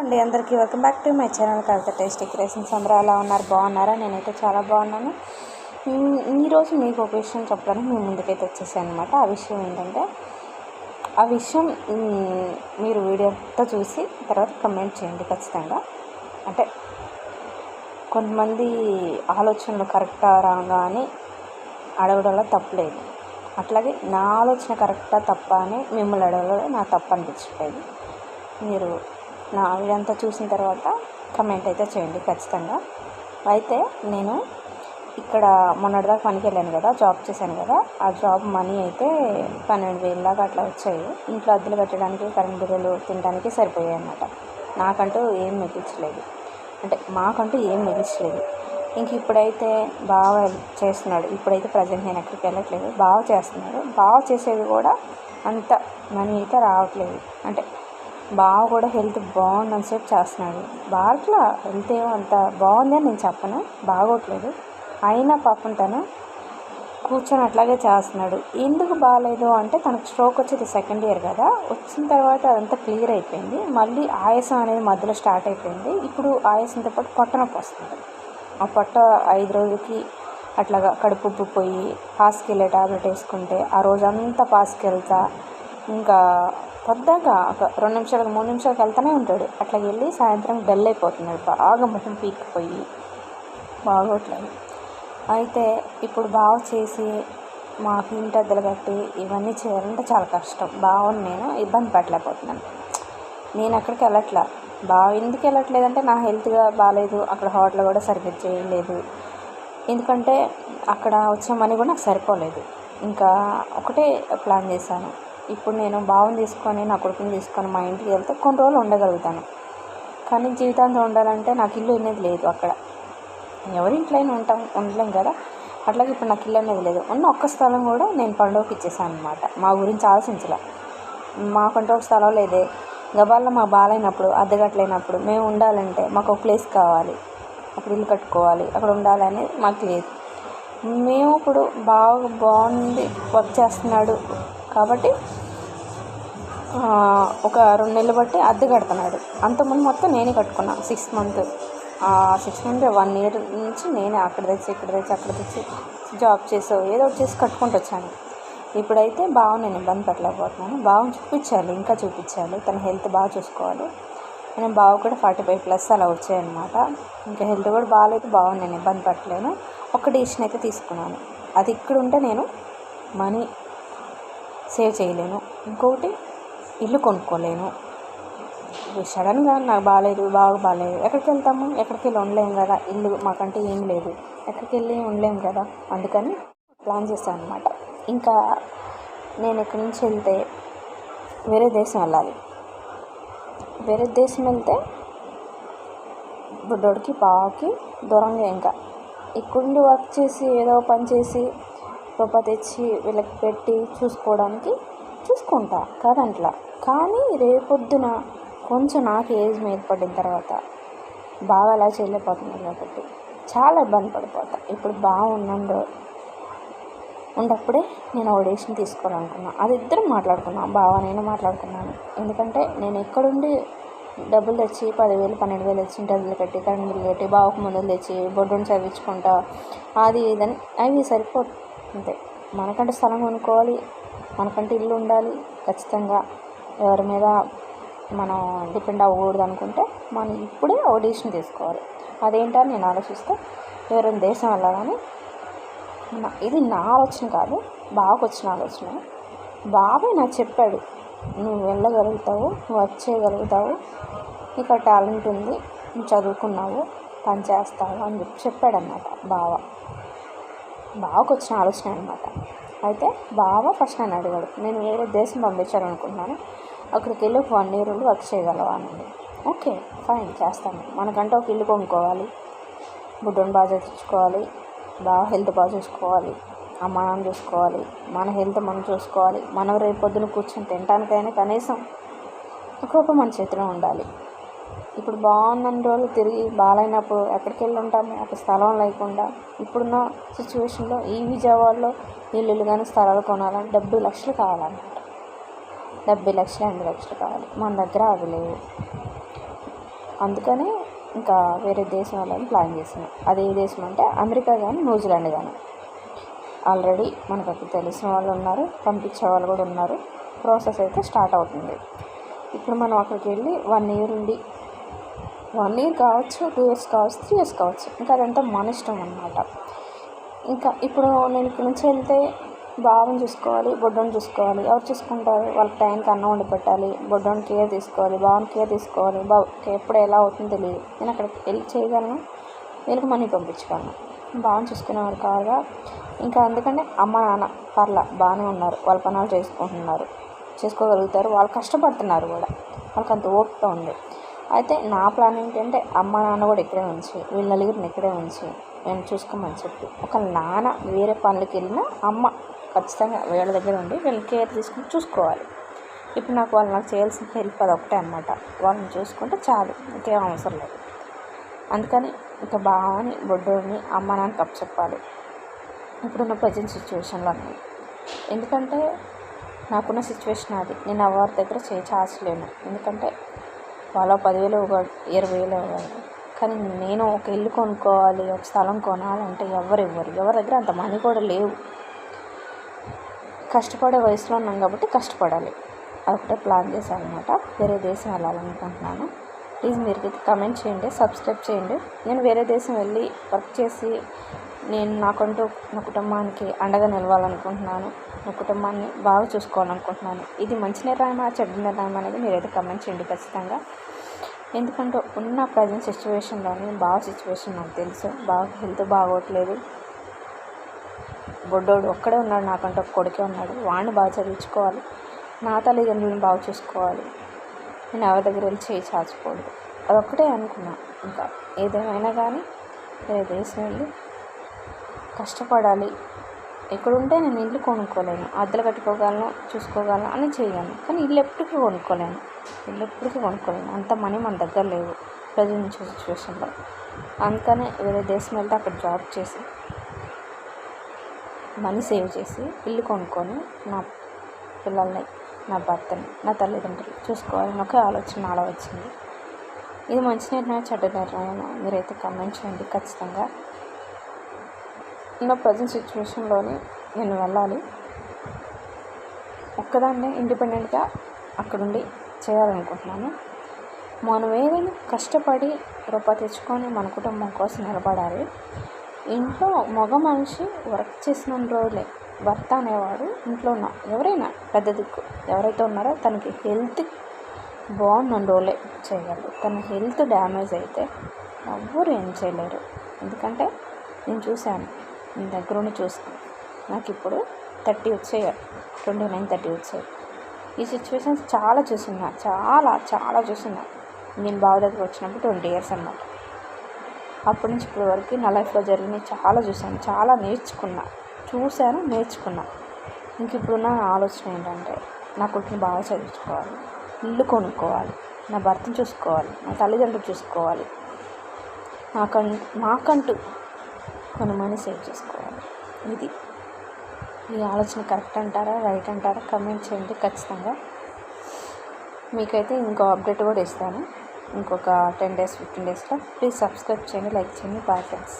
అండి అందరికీ welcome back to my channel Kavitha tasty creations అందరూ ఎలా ఉన్నారు? బాగున్నారా? నేనైతే చాలా బాగున్నాను. ఈరోజు మీకు ఒక విషయం చెప్పడానికి మేము ముందుకైతే వచ్చేసాను అనమాట ఆ విషయం ఏంటంటే ఆ విషయం మీరు వీడియోతో చూసి తర్వాత కమెంట్ చేయండి ఖచ్చితంగా. అంటే కొంతమంది ఆలోచనలు కరెక్టా రాగా అని అడగడంలో తప్పలేదు అట్లాగే నా ఆలోచన కరెక్టా తప్ప అని మిమ్మల్ని అడగడంలో నా తప్పు అనిపించలేదు మీరు నా ఇదంతా చూసిన తర్వాత కమెంట్ అయితే చేయండి ఖచ్చితంగా. అయితే నేను ఇక్కడ మొన్నటిదాకా పనికి వెళ్ళాను కదా జాబ్ చేశాను కదా ఆ జాబ్ మనీ అయితే పన్నెండు వేలు దాకా అట్లా వచ్చాయి. ఇంట్లో అద్దెలు కట్టడానికి కరెంట్ బిల్లులు తినడానికి సరిపోయాయి అన్నమాట. నాకంటూ ఏం మిగిల్చలేదు అంటే మాకంటూ ఏం మిగిల్చలేదు ఇంక ఇప్పుడైతే బాగా చేస్తున్నాడు. ఇప్పుడైతే ప్రజెంట్ నేను ఎక్కడికి వెళ్ళట్లేదు. బాగా చేస్తున్నాడు. బాగా చేసేది కూడా అంత మనీ అయితే రావట్లేదు. అంటే బాగా కూడా హెల్త్ బాగుందని చెప్పి చేస్తున్నాడు. బాగా హెల్త్ ఏమో అంత బాగుంది అని నేను చెప్పను బాగోట్లేదు. అయినా పాపం తను కూర్చొని అట్లాగే చేస్తున్నాడు. ఎందుకు బాగాలేదు అంటే తనకు స్ట్రోక్ వచ్చేది సెకండ్ ఇయర్ కదా వచ్చిన తర్వాత అదంతా క్లియర్ అయిపోయింది. మళ్ళీ ఆయాసం అనేది మధ్యలో స్టార్ట్ అయిపోయింది. ఇప్పుడు ఆయాసంతో పాటు పొట్ట నొప్పి వస్తుంది. ఆ పొట్ట ఐదు రోజులకి అట్లాగా కడుపు పోయి పాస్కి వెళ్ళే టాబ్లెట్ వేసుకుంటే ఆ రోజంతా పాస్కి వెళ్తా ఇంకా పొద్దాక ఒక రెండు నిమిషాలకు మూడు నిమిషాలకు వెళ్తూనే ఉంటాడు. అట్లా వెళ్ళి సాయంత్రం డల్ అయిపోతున్నాడు. బాగా ముఖం పోయి బాగోట్లేదు. అయితే ఇప్పుడు బాగా చేసి మా ఇంటి అద్దెలు కట్టి ఇవన్నీ చేయాలంటే చాలా కష్టం. బాగుంది నేను ఇబ్బంది పడలేకపోతున్నాను నేను అక్కడికి వెళ్ళట్లా? బాగా ఎందుకు వెళ్ళట్లేదంటే నా హెల్త్గా బాగాలేదు అక్కడ హోటల్ కూడా సరిగ్గా చేయలేదు. ఎందుకంటే అక్కడ వచ్చే మనీ కూడా నాకు సరిపోలేదు. ఇంకా ఒకటే ప్లాన్ చేశాను. ఇప్పుడు నేను బావని తీసుకొని నా కొడుకుని తీసుకొని మా ఇంటికి వెళ్తే కొన్ని రోజులు ఉండగలుగుతాను. కానీ జీవితాంతం ఉండాలంటే నాకు ఇల్లు అనేది లేదు అక్కడ. ఎవరి ఇంట్లో అయినా ఉంటాం ఉండలేం కదా. అట్లాగే ఇప్పుడు నాకు ఇల్లు అనేది లేదు. ఉన్న ఒక్క స్థలం కూడా నేను పండుగకి ఇచ్చేసాను అనమాట మా గురించి ఆలోచించలే. మాకంటే ఒక స్థలం లేదే. గబాల్లో మా బాలైనప్పుడు అద్దగట్లైనప్పుడు మేము ఉండాలంటే మాకు ఒక ప్లేస్ కావాలి. అప్పుడు ఇల్లు కట్టుకోవాలి. అక్కడ ఉండాలని మాకు లేదు. మేము ఇప్పుడు బాగా బాగుంది వర్క్ చేస్తున్నాడు కాబట్టి ఒక రెండు నెలలు బట్టి అద్దె కడుతున్నాడు. అంతకుముందు మొత్తం నేనే కట్టుకున్నా. Six month six month one year నుంచి నేనే అక్కడ తెచ్చి ఇక్కడ తెచ్చి అక్కడ తెచ్చి జాబ్ చేసో ఏదో ఒకటి చేసి కట్టుకుంటూ వచ్చాను. ఇప్పుడైతే బాగా నేను ఇబ్బంది పెట్టలేకపోతున్నాను. బాగా చూపించాలి ఇంకా చూపించాలి. తన హెల్త్ బాగా చూసుకోవాలి. నేను బావ కూడా ఫార్టీ ఫైవ్ ప్లస్ అలా వచ్చాయన్నమాట. ఇంకా హెల్త్ కూడా బాగాలేదు బాగా నేను ఇబ్బంది పడలేను ఒక డిసిషన్ అయితే తీసుకున్నాను. అది ఇక్కడ ఉంటే నేను మనీ సేవ్ చేయలేను. ఇంకొకటి ఇల్లు కొనుక్కోలేను. సడన్గా నాకు బాగాలేదు బాగా బాగాలేదు ఎక్కడికి వెళ్తాము? ఎక్కడికి వెళ్ళి ఉండలేము కదా. ఇల్లు మాకంటే ఏం లేదు. ఎక్కడికి వెళ్ళి ఉండలేము కదా. అందుకని ప్లాన్ చేశాను అనమాట ఇంకా నేను ఇక్కడి నుంచి వెళ్తే వేరే దేశం వెళ్ళాలి. వేరే దేశం వెళ్తే బుడ్డోడికి బావకి దూరంగా ఇంకా. ఇక్కడి వర్క్ చేసి ఏదో పని చేసి రూపాయి తెచ్చి వీళ్ళకి పెట్టి చూసుకోవడానికి చూసుకుంటా కాదంట్లా. కానీ రేపొద్దున కొంచెం నాకు ఏజ్ మీద పడిన తర్వాత బాగా అలా చేయలేకపోతున్నాను కాబట్టి చాలా ఇబ్బంది పడిపోతా. ఇప్పుడు బాగున్నాడు ఉన్నప్పుడే నేను ఒక డెసిషన్ తీసుకోవాలనుకున్నా. అది ఇద్దరం మాట్లాడుకున్నాం బావ నేను మాట్లాడుకున్నాను. ఎందుకంటే నేను ఎక్కడుండి డబ్బులు తెచ్చి పదివేలు పన్నెండు వేలు తెచ్చి డబ్బులు కట్టి కరెంట్ బిల్లు కట్టి బావకు ముందులు తెచ్చి బొడ్డుని చదివించుకుంటా అది ఇదని. అవి సరిపోతుంది అంతే. మనకంటే స్థలం కొనుక్కోవాలి మనకంటే ఇల్లు ఉండాలి. ఖచ్చితంగా ఎవరి మీద మనం డిపెండ్ అవ్వకూడదు అనుకుంటే మనం ఇప్పుడే ఒక డిసిషన్ తీసుకోవాలి. అదేంటని నేను ఆలోచిస్తే ఎవరైనా దేశం వెళ్ళాలని ఇది నా ఆలోచన కాదు బావకు వచ్చిన ఆలోచన. బాబాయ్ నాకు చెప్పాడు నువ్వు వెళ్ళగలుగుతావు నువ్వు వర్క్ చేయగలుగుతావు నీకు టాలెంట్ ఉంది నువ్వు చదువుకున్నావు పని చేస్తావు అని చెప్పి చెప్పాడనమాట బావ. బావకు వచ్చిన ఆలోచన అనమాట అయితే బావ ఫస్ట్ నన్ను అడిగాడు. నేను వేరే దేశం పంపించాలనుకుంటున్నాను. అక్కడికి వెళ్ళి ఒక వన్ ఇయర్ ఉండి వర్క్ చేయగలవా ఓకే ఫైన్ చేస్తాను. మనకంటే ఒక ఇల్లు కొనుక్కోవాలి. బుడ్డను బాగా చూసుకోవాలి బాగా హెల్త్ బాగా చూసుకోవాలి. అమ్మ నాన్న చూసుకోవాలి. మన హెల్త్ మనం చూసుకోవాలి. మనం రేపు పొద్దున కూర్చొని తినటానికైనా కనీసం ఒక మన చేతిలో ఉండాలి. ఇప్పుడు బాగున్న రోజులు తిరిగి బాగాలేనప్పుడు ఎక్కడికి వెళ్ళి ఉంటాము ఒక స్థలం లేకుండా. ఇప్పుడున్న సిచ్యువేషన్లో ఈ విజయవాడలో ఇల్లులు కానీ స్థలాలు కొనాలంటే డెబ్బై లక్షలు కావాలన్నమాట. డెబ్బై లక్షలు ఎనభై లక్షలు కావాలి. మన దగ్గర అవి లేవు. అందుకని ఇంకా వేరే దేశం వాళ్ళని ప్లాన్ చేస్తున్నాం అది ఏ దేశం అంటే అమెరికా కానీ న్యూజిలాండ్ కానీ ఆల్రెడీ మనకు అక్కడ తెలిసిన వాళ్ళు ఉన్నారు పంపించే వాళ్ళు కూడా ఉన్నారు. ప్రాసెస్ అయితే స్టార్ట్ అవుతుంది. ఇప్పుడు మనం అక్కడికి వెళ్ళి వన్ ఇయర్ ఉండి వన్ ఇయర్ కావచ్చు టూ ఇయర్స్ కావచ్చు త్రీ ఇయర్స్ కావచ్చు. ఇంకా అదంతా మన ఇష్టం అనమాట ఇంకా ఇప్పుడు నేను ఇక్కడ నుంచి వెళ్తే బాబుని చూసుకోవాలి బొడ్డోని చూసుకోవాలి. ఎవరు చూసుకుంటారు? వాళ్ళకి టైంకి అన్నం వండి పెట్టాలి బొడ్డోని కేర్ తీసుకోవాలి బాబుని కేర్ తీసుకోవాలి. బాబు ఎప్పుడు ఎలా అవుతుందో తెలియదు. నేను అక్కడికి వెళ్ళి చేయగలను వీళ్ళకి మనీ పంపించగలను. బాగా చూసుకునేవారు కాగా ఇంకా అందుకనే అమ్మ నాన్న పర్లా బాగానే ఉన్నారు. వాళ్ళ పనులు చేసుకుంటున్నారు. చేసుకోగలుగుతారు. వాళ్ళు కష్టపడుతున్నారు కూడా. వాళ్ళకి అంత ఓపిక ఉంది. అయితే నా ప్లాన్ ఏంటంటే అమ్మ నాన్న కూడా ఇక్కడే ఉంచి వీళ్ళ నలుగురిని ఇక్కడే ఉంచి నేను చూసుకోమని చెప్పి. ఒక నాన్న వేరే పనులకి వెళ్ళినా అమ్మ ఖచ్చితంగా వీళ్ళ దగ్గర ఉండి వీళ్ళని కేర్ తీసుకుని చూసుకోవాలి. ఇప్పుడు నాకు వాళ్ళు నాకు చేయాల్సిన హెల్ప్ అది ఒకటే అనమాట వాళ్ళని చూసుకుంటే చాలు ఇంకేం అవసరం లేదు. అందుకని ఇంకా బావని బొడ్డోని అమ్మ నాన్న తప్పు చెప్పాలి. ఇప్పుడున్న ప్రజెంట్ సిచ్యువేషన్లో అన్నీ ఎందుకంటే నాకున్న సిచ్యువేషన్ అది. నేను ఎవరి దగ్గర చేయి చాచలేను. ఎందుకంటే వాళ్ళ పదివేలు ఒక ఇరవై వేలు ఇవ్వాలి. కానీ నేను ఒక ఇల్లు కొనుక్కోవాలి ఒక స్థలం కొనాలంటే ఎవరు ఇవ్వరు. ఎవరి దగ్గర అంత మనీ కూడా లేవు. కష్టపడే వయసులో ఉన్నాం కాబట్టి కష్టపడాలి. అదొకటే ప్లాన్ చేశాను అనమాట వేరే దేశం వెళ్ళాలనుకుంటున్నాను. ప్లీజ్ మీరు కమెంట్ చేయండి సబ్స్క్రైబ్ చేయండి. నేను వేరే దేశం వెళ్ళి వర్క్ చేసి నేను నాకంటూ నా కుటుంబానికి అండగా నిలవాలనుకుంటున్నాను. నా కుటుంబాన్ని బాగా చూసుకోవాలనుకుంటున్నాను. ఇది మంచి నిర్ణయమా చెడ్డ నిర్ణయం అనేది మీరైతే కమెంట్ చేయండి ఖచ్చితంగా. ఎందుకంటే ఉన్న ప్రజెంట్ సిచ్యువేషన్లోని బాగా సిచ్యువేషన్ నాకు తెలుసు. బాగా హెల్త్ బాగోట్లేదు. బొడ్డోడు ఒక్కడే ఉన్నాడు నాకంటే ఒక కొడుకే ఉన్నాడు. వాడిని బాగా చదివించుకోవాలి. నా తల్లిదండ్రులను బాగా చూసుకోవాలి. నేను ఎవరి దగ్గర వెళ్ళి చేయి చాచుకోవద్దు అదొక్కటే అనుకున్నా. ఇంకా ఏదేమైనా కానీ రేపు దేశం వెళ్ళి కష్టపడాలి. ఎక్కడుంటే నేను ఇల్లు కొనుక్కోలేను. అద్దెలు కట్టుకోగలను చూసుకోగలను అని చేయగలను కానీ ఇల్లు ఎప్పటికీ కొనుక్కోలేను. ఇల్లు ఎప్పటికీ కొనుక్కోలేను. అంత మనీ మన దగ్గర లేవు ప్రజెంట్ సిచ్యువేషన్లో అందుకనే వేరే దేశం వెళ్తే అక్కడ జాబ్ చేసి మనీ సేవ్ చేసి ఇల్లు కొనుక్కొని నా పిల్లల్ని నా భర్తని నా తల్లిదండ్రులు చూసుకోవాలని ఒకే ఆలోచన నాలో వచ్చింది. ఇది మంచి నిర్ణయం చెడ్డ నిర్ణయం మీరైతే కమెంట్ చేయండి. ఖచ్చితంగా నా ప్రజెంట్ సిచ్యువేషన్లోనే నేను వెళ్ళాలి. ఒక్కదాన్నే ఇండిపెండెంట్గా అక్కడుండి చేయాలనుకుంటున్నాను. మనం ఏదైనా కష్టపడి రూపాయి తెచ్చుకొని మన కుటుంబం కోసం నిలబడాలి. ఇంట్లో మగ మనిషి వర్క్ చేసిన రోజులే భర్త అనేవాడు ఇంట్లో ఉన్న ఎవరైనా పెద్ద దిక్కు ఎవరైతే ఉన్నారో తనకి హెల్త్ బాగున్న రోజులే చేయగలరు. తన హెల్త్ డ్యామేజ్ అయితే ఎవ్వరు ఏం చేయలేరు. ఎందుకంటే నేను చూశాను నీ దగ్గర ఉండి చూసుకో. నాకు ఇప్పుడు థర్టీ వచ్చాయి. ట్వంటీ నైన్ థర్టీ వచ్చాయి. ఈ సిచ్యువేషన్స్ చాలా చూసినా చాలా చాలా చూసినా నేను బావ దగ్గర వచ్చినప్పుడు ట్వంటీ ఇయర్స్ అనమాట అప్పటి నుంచి ఇప్పటి వరకు నా లైఫ్లో జరిగినవి చాలా చూశాను. చాలా నేర్చుకున్నా. చూశాను నేర్చుకున్నా. ఇంక ఇప్పుడున్న ఆలోచన ఏంటంటే నా కొడుకుని బాగా చదివించుకోవాలి. ఇల్లు కొనుక్కోవాలి. నా భర్తను చూసుకోవాలి. నా తల్లిదండ్రులు చూసుకోవాలి. నాకంటూ మాకంటూ మన మనీ సేవ్ చేసుకోవాలి. ఇది ఈ ఆలోచన కరెక్ట్ అంటారా రైట్ అంటారా? కమెంట్ చేయండి ఖచ్చితంగా. మీకైతే ఇంకో అప్డేట్ కూడా ఇస్తాను. ఇంకొక టెన్ డేస్ ఫిఫ్టీన్ డేస్లో. ప్లీజ్ సబ్స్క్రైబ్ చేయండి లైక్ చేయండి. Bye friends.